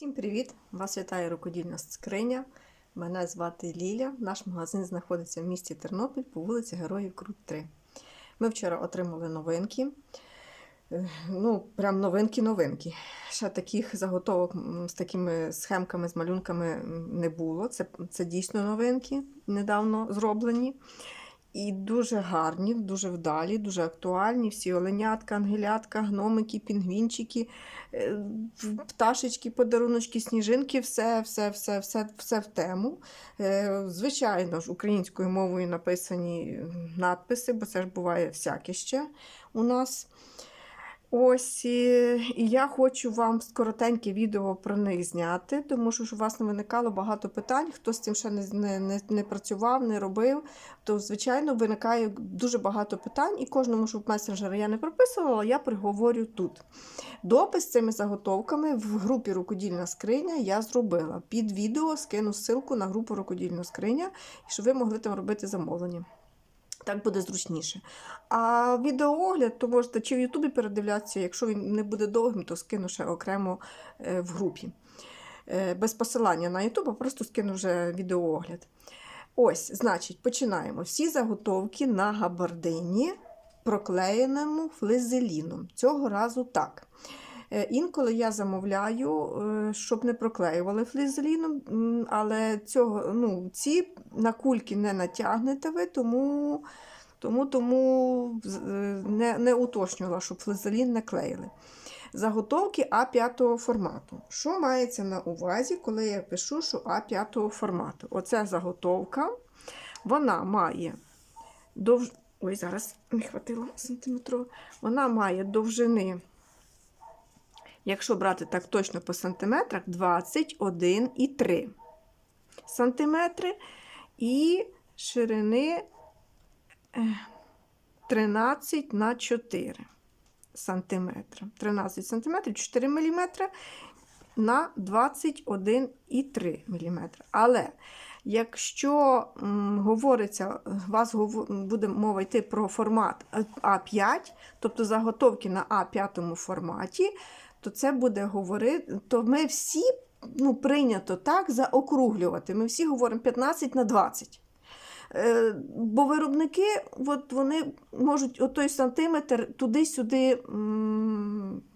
Всім привіт! Вас вітає рукодільна скриня. Мене звати Ліля. Наш магазин знаходиться в місті Тернопіль по вулиці Героїв Крут 3. Ми вчора отримали новинки. Е, Ну, прям новинки-новинки. Ще таких заготовок з такими схемками, з малюнками не було. Це, це дійсно новинки, недавно зроблені. І дуже гарні, дуже вдалі, дуже актуальні. Всі оленятка, ангелятка, гномики, пінгвінчики, е, пташечки, подаруночки, сніжинки, все, все, все, все, все в тему. Е, Звичайно ж, українською мовою написані надписи, бо це ж буває всяке ще у нас. Ось, і, і я хочу вам скоротеньке відео про них зняти, тому що у вас не виникало багато питань. Хто з цим ще не, не, не працював, не робив, то, звичайно, виникає дуже багато питань, і кожному, щоб месенджера я не прописувала, я приговорю тут. Допис з цими заготовками в групі Рукодільна скриня я зробила. Під відео скину ссылку на групу Рукодільна скриня, щоб ви могли там робити замовлення. Так буде зручніше. А відеоогляд, то можете чи в Ютубі передивлятися, якщо він не буде довгим, то скину ще окремо е, в групі. Е, Без посилання на Ютуб, а просто скину вже відеоогляд. Ось, значить, починаємо. Всі заготовки на габардині, проклеєному флизеліном. Цього разу так. Е, Інколи я замовляю, е, щоб не проклеювали флізеліном, але цього, ну, ці на кульки не натягнете ви, тому, тому, тому е, не, не уточнювала, щоб флизелін не клеїли. Заготовки А5 формату. Що мається на увазі, коли я пишу, що А5 формату? Оця заготовка, вона має довж... Ой, зараз не хватило сантиметру. Вона має довжини якщо брати так точно по сантиметрах, 21,3 сантиметри і ширини е, 13 на 4 сантиметри. 13 сантиметрів, 4 міліметри на 21,3 мм. Але якщо м, говориться, вас гово- буде мова йти про формат А5, тобто заготовки на А5 форматі, то це буде говорити, то ми всі ну, прийнято так заокруглювати. Ми всі говоримо 15 на 20. Е, Бо виробники от вони можуть отой сантиметр туди-сюди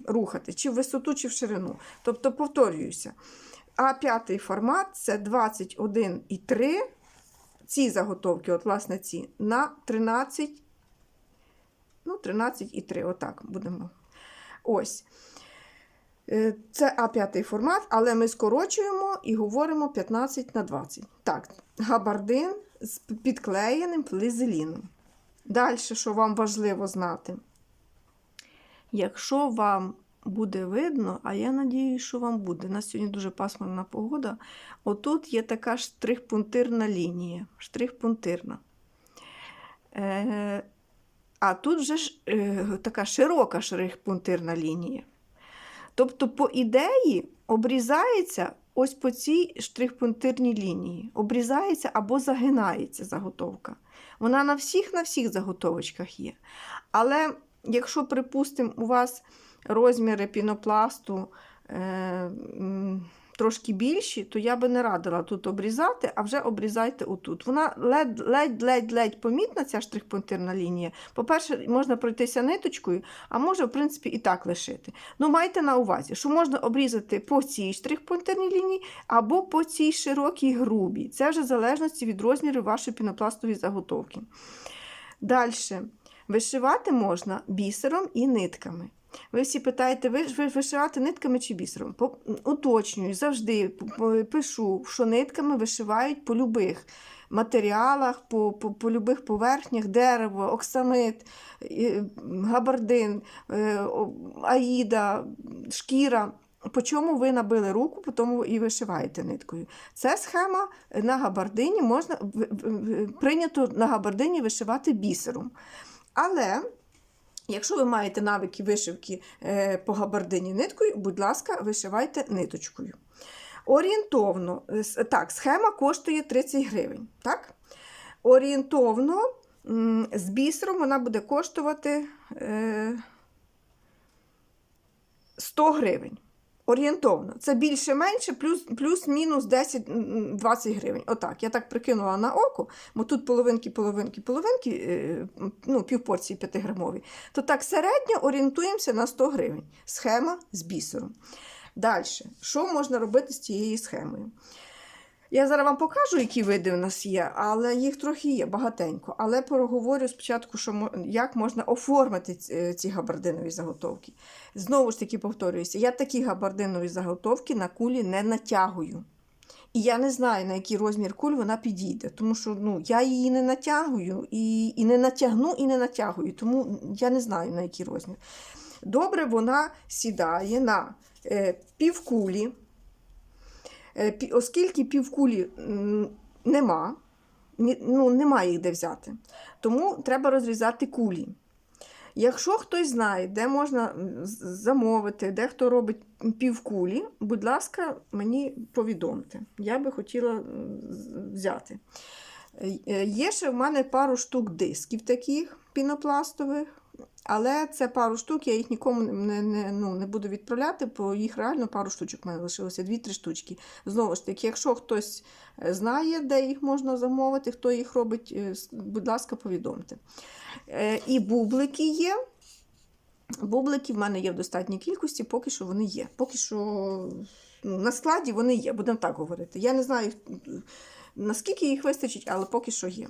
рухати, чи в висоту, чи в ширину. Тобто, повторююся, А5 формат це 21,3. Ці заготовки, от, власне, ці, на 13, ну, 13,3, отак будемо. Ось. Е, Це А5 формат, але ми скорочуємо і говоримо 15 на 20. Так, габардин з підклеєним флизеліном. Далі, що вам важливо знати, якщо вам буде видно, а я надію, що вам буде. У нас сьогодні дуже пасмурна погода. Отут є така штрих-пунктирна лінія. Штрих-пунктирна. Е, а тут вже е, така широка штрих-пунктирна лінія. Тобто, по ідеї, обрізається ось по цій штрих-пунктирній лінії. Обрізається або загинається заготовка. Вона на всіх на всіх заготовочках є. Але якщо, припустимо, у вас розміри пінопласту е, трошки більші, то я би не радила тут обрізати, а вже обрізайте отут. Вона ледь-ледь-ледь помітна, ця штрих-пунктирна лінія. По-перше, можна пройтися ниточкою, а може, в принципі, і так лишити. Ну, майте на увазі, що можна обрізати по цій штрих-пунктирній лінії або по цій широкій грубій. Це вже в залежності від розміру вашої пінопластової заготовки. Далі. Вишивати можна бісером і нитками. Ви всі питаєте, ви, ви вишивати нитками чи бісером? По, уточнюю, завжди пишу, що нитками вишивають по любих матеріалах, по, по, по любих поверхнях, дерево, оксамит, габардин, е, аїда, шкіра. По чому ви набили руку, по тому і вишиваєте ниткою. Це схема на габардині можна прийнято на габардині вишивати бісером. Але якщо ви маєте навики вишивки е, по габардині ниткою, будь ласка, вишивайте ниточкою. Орієнтовно, е, так, схема коштує 30 гривень. Так? Орієнтовно з бісером вона буде коштувати е, 100 гривень. Орієнтовно. Це більше-менше, плюс, плюс-мінус 10-20 гривень. Отак. Я так прикинула на око, бо тут половинки, половинки, половинки, е, ну, півпорції 5-грамові. То так середньо орієнтуємося на 100 гривень. Схема з бісером. Далі, що можна робити з цією схемою? Я зараз вам покажу, які види в нас є, але їх трохи є, багатенько. Але проговорю спочатку, що, як можна оформити ці- е, ці габардинові заготовки. Знову ж таки повторююся, я такі габардинові заготовки на кулі не натягую. І я не знаю, на який розмір куль вона підійде, тому що ну, я її не натягую і, і не натягну, і не натягую, тому я не знаю, на який розмір. Добре, вона сідає на е, півкулі. Е, Оскільки півкулі нема, ну, немає їх де взяти, тому треба розрізати кулі. Якщо хтось знає, де можна замовити, де хто робить півкулі, будь ласка, мені повідомте. Я би хотіла взяти. Е, е, Є ще в мене пару штук дисків таких пінопластових, але це пару штук, я їх нікому не, не, ну, не буду відправляти, бо їх реально пару штучок в мене лишилося, дві-три штучки. Знову ж таки, якщо хтось е, знає, де їх можна замовити, хто їх робить, е, будь ласка, повідомте. Е, І бублики є. Бублики в мене є в достатній кількості, поки що вони є. Поки що ну, на складі вони є, будемо так говорити. Я не знаю, наскільки їх вистачить, але поки що є.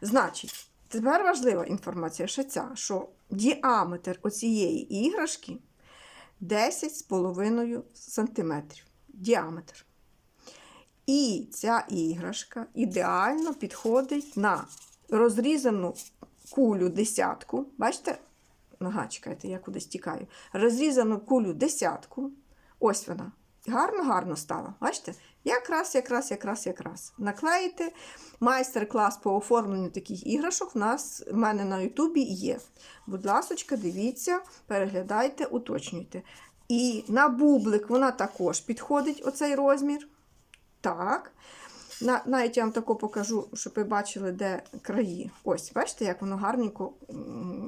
Значить, тепер важлива інформація ще ця, що діаметр оцієї іграшки 10,5 см. Діаметр. І ця іграшка ідеально підходить на розрізану кулю десятку. Бачите? Нога, чекайте, я кудись тікаю. Розрізану кулю десятку. Ось вона. Гарно-гарно стало. Бачите? Якраз, якраз, якраз, якраз. Наклеїте. Майстер-клас по оформленню таких іграшок в нас в мене на Ютубі є. Будь ласочка, дивіться, переглядайте, уточнюйте. І на бублик вона також підходить оцей розмір. Так. На, навіть я вам тако покажу, щоб ви бачили, де краї. Ось, бачите, як воно гарненько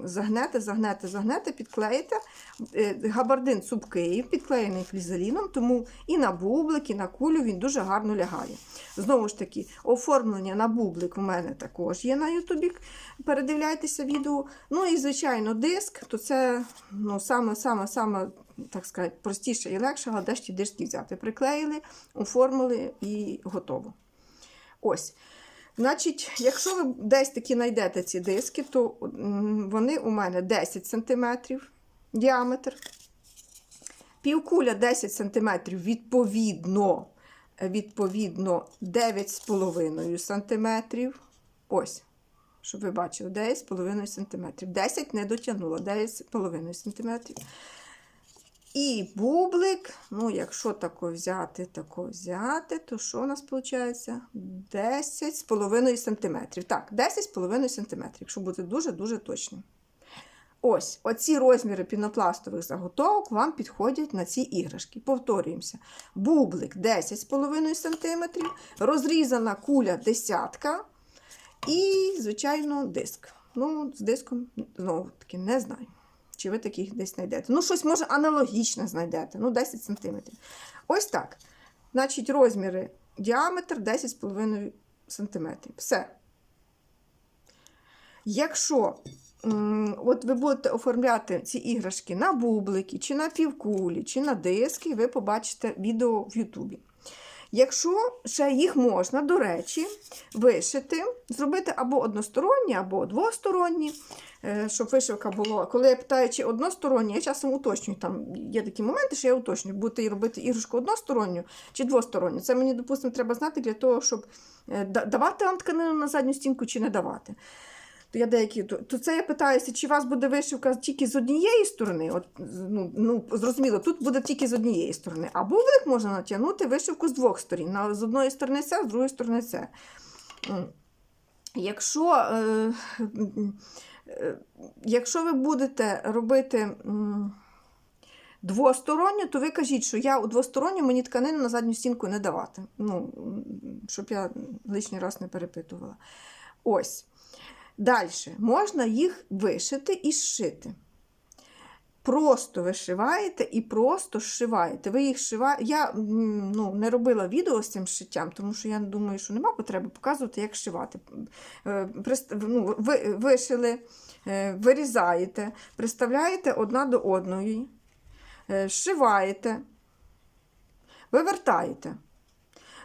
загнете, загнете, загнете, підклеїте. Е, Габардин цупкий, підклеєний флізеліном, тому і на бублик, і на кулю він дуже гарно лягає. Знову ж таки, оформлення на бублик в мене також є на Ютубі. Передивляйтеся відео. Ну і, звичайно, диск, то це ну, саме, саме, саме, так сказати, простіше і легше, де ж взяти. Приклеїли, оформили і готово. Ось. Значить, якщо ви десь таки знайдете ці диски, то вони у мене 10 см діаметр. Півкуля 10 см відповідно, відповідно 9,5 см. Ось, щоб ви бачили, 9,5 см. 10 не дотягнула, 9,5 см. І бублик, ну, якщо тако взяти, тако взяти, то що у нас виходить? 10,5 см. Так, 10,5 см, якщо бути дуже-дуже точним. Ось, оці розміри пінопластових заготовок вам підходять на ці іграшки. Повторюємося. Бублик 10,5 см, розрізана куля десятка і, звичайно, диск. Ну, з диском, знову таки, не знаю. Чи ви таких десь знайдете? Ну, щось може аналогічне знайдете. Ну, 10 см. Ось так. Значить, розміри діаметр 10,5 см. Все. Якщо от ви будете оформляти ці іграшки на бублики, чи на півкулі, чи на диски, ви побачите відео в Ютубі. Якщо ще їх можна, до речі, вишити, зробити або односторонні, або двосторонні, е, щоб вишивка була. Коли я питаю, чи односторонні, я часом уточнюю. Там є такі моменти, що я уточнюю, будете робити іграшку односторонню чи двосторонню. Це мені, допустимо, треба знати для того, щоб е, давати вам тканину на задню стінку чи не давати. Я деякі, то, це я питаюся, чи у вас буде вишивка тільки з однієї сторони. От, ну, ну, зрозуміло, тут буде тільки з однієї сторони. А бублик можна натягнути вишивку з двох сторін. На, з одної сторони це, з другої сторони це. Якщо, е, е, якщо ви будете робити двосторонню, то ви кажіть, що я у двосторонню мені тканину на задню стінку не давати. Ну, щоб я лишній раз не перепитувала. Ось. Далі можна їх вишити і зшити. просто вишиваєте і просто зшиваєте. Ви їх шиваєте. Я ну, не робила відео з цим шиттям, тому що я думаю, що нема потреби показувати, як шивати. Е, ну, ви, вишили, е, вирізаєте, приставляєте одна до одної, е, зшиваєте, вивертаєте.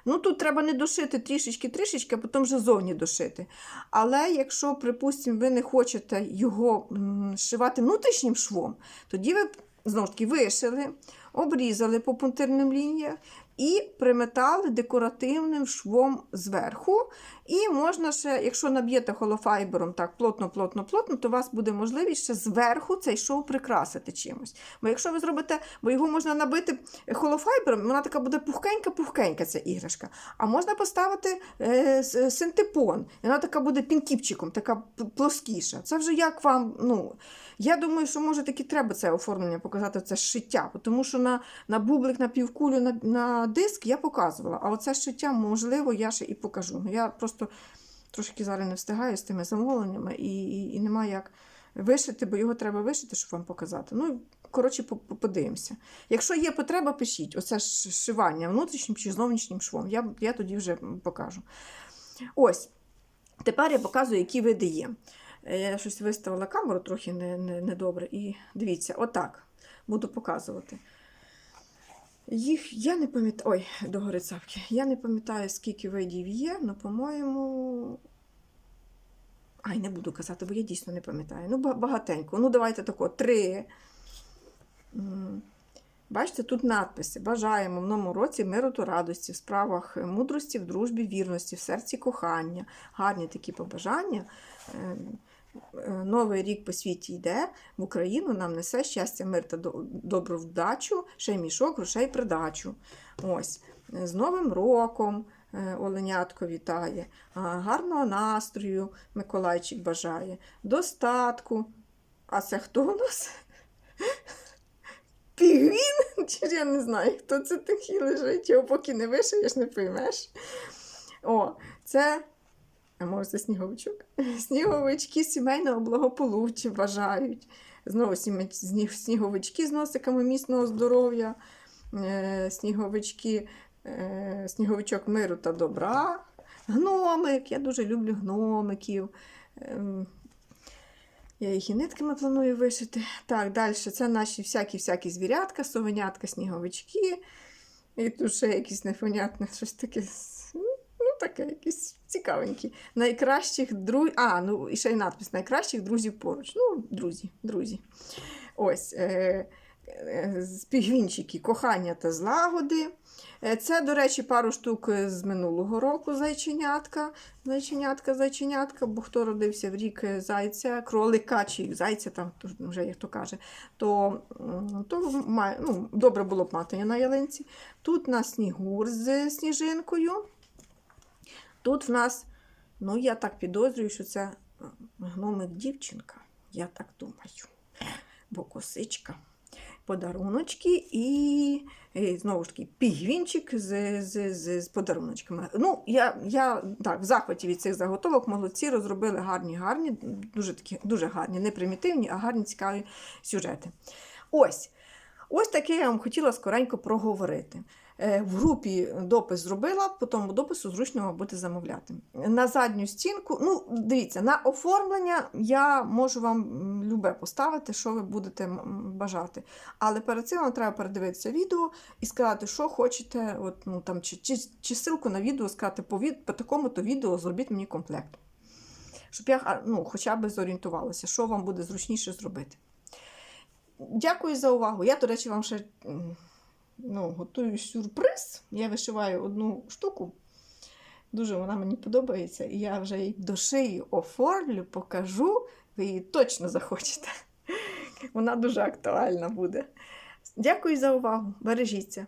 Ну, тут треба не дошити трішечки-трішечки, а потім вже зовні дошити. Але якщо, припустимо, ви не хочете його шивати внутрішнім швом, тоді ви знову ж таки вишили, обрізали по пунктирним лініях і приметали декоративним швом зверху. І можна ще, якщо наб'єте холофайбером так плотно, плотно, плотно, то у вас буде можливість ще зверху цей шов прикрасити чимось. Бо якщо ви зробите, бо його можна набити холофайбером, вона така буде пухкенька-пухкенька, ця іграшка. А можна поставити е, синтепон, і вона така буде пінкіпчиком, така плоскіша. Це вже як вам. ну, Я думаю, що може таки треба це оформлення показати, це шиття, тому що на, на бублик, на півкулю, на, на диск я показувала, а оце шиття, можливо, я ще і покажу. Ну, Я просто трошки зараз не встигаю з тими замовленнями і, і, і нема як вишити, бо його треба вишити, щоб вам показати. Ну, коротше, по- по- подивимося. Якщо є потреба, пишіть. Оце шивання внутрішнім чи зовнішнім швом. Я, я тоді вже покажу. Ось. Тепер я показую, які види є. Е, Я щось виставила камеру трохи недобре. Не, недобре. І дивіться, отак буду показувати. Їх я не пам'ятаю. Ой, догори цапки. Я не пам'ятаю, скільки видів є, але, по-моєму. Ай, не буду казати, бо я дійсно не пам'ятаю. Ну, багатенько. Ну, давайте тако, три. Бачите, тут надписи. Бажаємо в новому році миру та радості, в справах мудрості, в дружбі, вірності, в серці кохання. Гарні такі побажання. Е, Новий рік по світі йде, в Україну нам несе щастя, мир та добру вдачу, ще й мішок, грошей придачу. Ось. Е, З Новим роком е, Оленятко вітає, гарного настрою Миколайчик бажає, достатку. А це хто у нас? Пігвін? Чи я не знаю, хто це такий лежить, його поки не вишиєш, не поймеш. О, це, а може сніговичок? Сніговички сімейного благополуччя бажають. Знову сніговички з носиками міцного здоров'я, е, сніговички, е, сніговичок миру та добра. Гномик, я дуже люблю гномиків. Ем, Я їх і нитками планую вишити. Так, далі це наші всякі-всякі звірятка, совенятка, сніговички. І тут ще якісь непонятне щось таке. Таке, якісь цікавенькі. Найкращих друзів. А, ну і ще й надпис: найкращих друзів поруч. Ну, друзі, друзі. Ось. Е- е, пігвінчики, кохання та злагоди. Е, Це, до речі, пару штук з минулого року зайченятка. Зайченятка, зайченятка, бо хто родився в рік зайця, кролика чи зайця, там вже як то каже, то, то має, ну, добре було б мати на ялинці. Тут у нас снігур з сніжинкою. Тут в нас, ну я так підозрюю, що це е, гномик дівчинка. Я так думаю. Бо косичка подаруночки і, і знову ж таки пігвінчик з, з, з, з подаруночками. Ну, я, я так, в захваті від цих заготовок молодці розробили гарні, гарні, дуже такі, дуже гарні, не примітивні, а гарні цікаві сюжети. Ось. Ось таке я вам хотіла скоренько проговорити. Е, В групі допис зробила, по тому допису зручно буде замовляти. На задню стінку, ну, дивіться, на оформлення я можу вам любе поставити, що ви будете бажати. Але перед цим вам треба передивитися відео і сказати, що хочете, от, ну, там, чи, чи, чи ссылку на відео сказати, по, від, по такому-то відео зробіть мені комплект. Щоб я ну, хоча б зорієнтувалася, що вам буде зручніше зробити. Дякую за увагу. Я, до речі, вам ще ну, готую сюрприз. Я вишиваю одну штуку. Дуже вона мені подобається. І я вже її до шиї оформлю, покажу. Ви її точно захочете. Вона дуже актуальна буде. Дякую за увагу. Бережіться.